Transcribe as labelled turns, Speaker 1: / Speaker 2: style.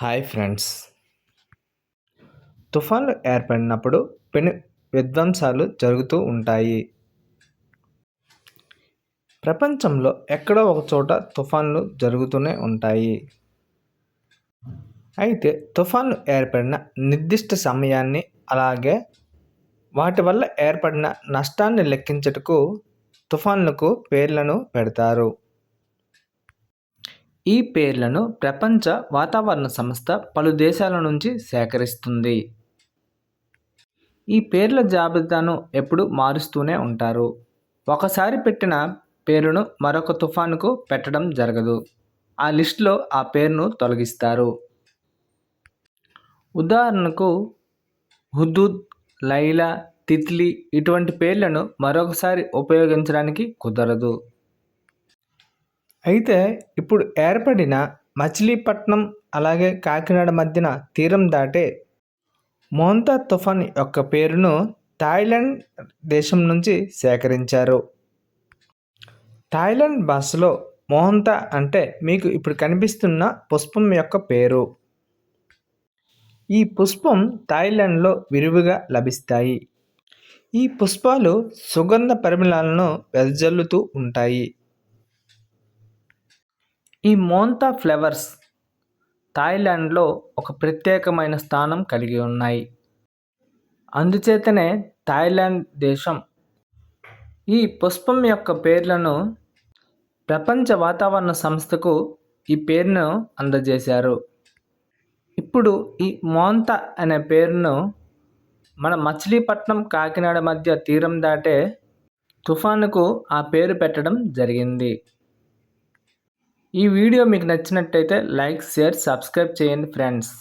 Speaker 1: Hi friends. తుఫాన్లు ఏర్పడినప్పుడు పెను విధ్వంసాలు జరుగుతూ ఉంటాయి. ప్రపంచంలో ఎక్కడో ఒక చోట తుఫాన్లు జరుగుతూనే ఉంటాయి. అయితే తుఫాన్లు ఏర్పడిన నిర్దిష్ట సమయాన్ని అలాగే వాటి వల్ల ఏర్పడిన నష్టాన్ని లెక్కించటకు తుఫాన్లకు పేర్లను పెడతారు. ఈ పేర్లను ప్రపంచ వాతావరణ సంస్థ పలు దేశాల నుంచి సేకరిస్తుంది. ఈ పేర్ల జాబితాను ఎప్పుడు మారుస్తూనే ఉంటారు. ఒకసారి పెట్టిన పేరును మరొక తుఫానుకు పెట్టడం జరగదు. ఆ లిస్టులో ఆ పేరును తొలగిస్తారు. ఉదాహరణకు హుదూద్ లైలా తిత్లీ ఇటువంటి పేర్లను మరొకసారి ఉపయోగించడానికి కుదరదు. అయితే ఇప్పుడు ఏర్పడిన మచిలీపట్నం అలాగే కాకినాడ మధ్యన తీరం దాటే మోంతా తుఫాన్ యొక్క పేరును థాయిలాండ్ దేశం నుంచి సేకరించారు. థాయిలాండ్ భాషలో మోహంతా అంటే మీకు ఇప్పుడు కనిపిస్తున్న పుష్పం యొక్క పేరు. ఈ పుష్పం థాయిలాండ్లో విరివిగా లభిస్తాయి. ఈ పుష్పాలు సుగంధ పరిమళాలను వెదజల్లుతూ ఉంటాయి. ఈ మోంతా ఫ్లవర్స్ థాయిలాండ్లో ఒక ప్రత్యేకమైన స్థానం కలిగి ఉన్నాయి. అందుచేతనే థాయిలాండ్ దేశం ఈ పుష్పం యొక్క పేర్లను ప్రపంచ వాతావరణ సంస్థకు ఈ పేరును అందజేశారు. ఇప్పుడు ఈ మోంత అనే పేరును మన మచిలీపట్నం కాకినాడ మధ్య తీరం దాటే తుఫానుకు ఆ పేరు పెట్టడం జరిగింది. ఈ వీడియో మీకు నచ్చినట్టయితే లైక్ షేర్ సబ్స్క్రైబ్ చేయండి ఫ్రెండ్స్.